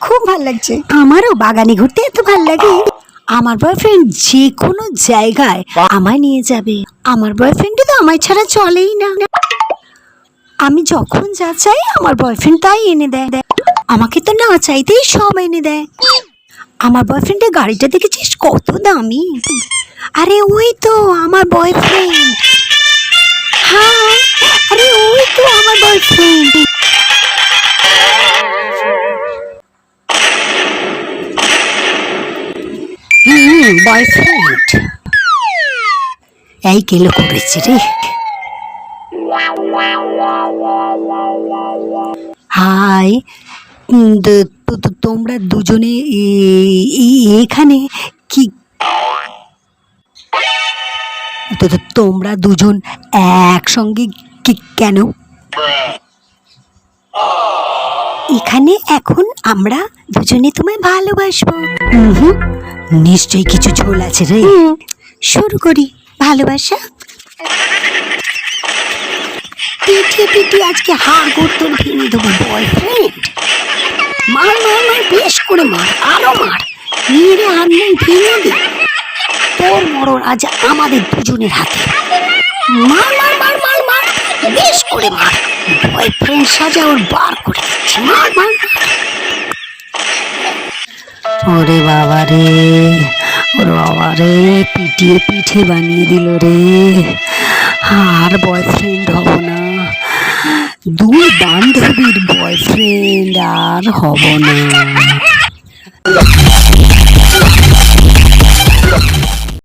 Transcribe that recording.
খুব ভালো লাগছে। আমারও বাগানে ঘুরতে এত ভালো লাগে। আমার বয়ফ্রেন্ড যে কোনো জায়গায় আমায় নিয়ে যাবে। আমার বয়ফ্রেন্ডে তো আমায় ছাড়া চলেই না। আমি যখন যা চাই, আমার বয়ফ্রেন্ড তাই এনে দেয়। আমাকে তো না চাইতেই সব এনে দেয়। আমার বয়ফ্রেন্ডের গাড়িটা দেখেছিস? কত দামি। আরে ওই তো আমার বয়ফ্রেন্ড হ্যাঁ আরে ওই তো আমার বয়ফ্রেন্ড বয়ফ্রেন্ড এই করেছে রে? হাই তোমরা দুজনে এখানে কি? তোমরা দুজন একসঙ্গে কি- কেন? এখানে এখন আমরা দুজনে তোমায় ভালোবাসবো। হুম। নিশ্চয়ই কিছু ঝোল আছে রে। শুরু করি। ভালোবাসা? পিঠে পিঠে আজকে হাড় গোড় ভেঙে দেবো বয়ফ্রেন্ড মার মার মার, বেশ করে মার, আরও মার। মেরে হাত মুখ ভেঙে দে। তোর মরণ আজ আমাদের দুজনের হাতে। মার মার মার মার মার, বেশ করে মার। বয়ফ্রেন্ড সাজা ওর বার করে দিচ্ছে মার মার মার। ওরে বাবা রে, ওরে বাবা রে, পিটিয়ে পিঠে বানিয়ে দিল রে। আর বয়ফ্রেন্ড হব না। দুই বান্ধবীর বয়ফ্রেন্ড আর হব না।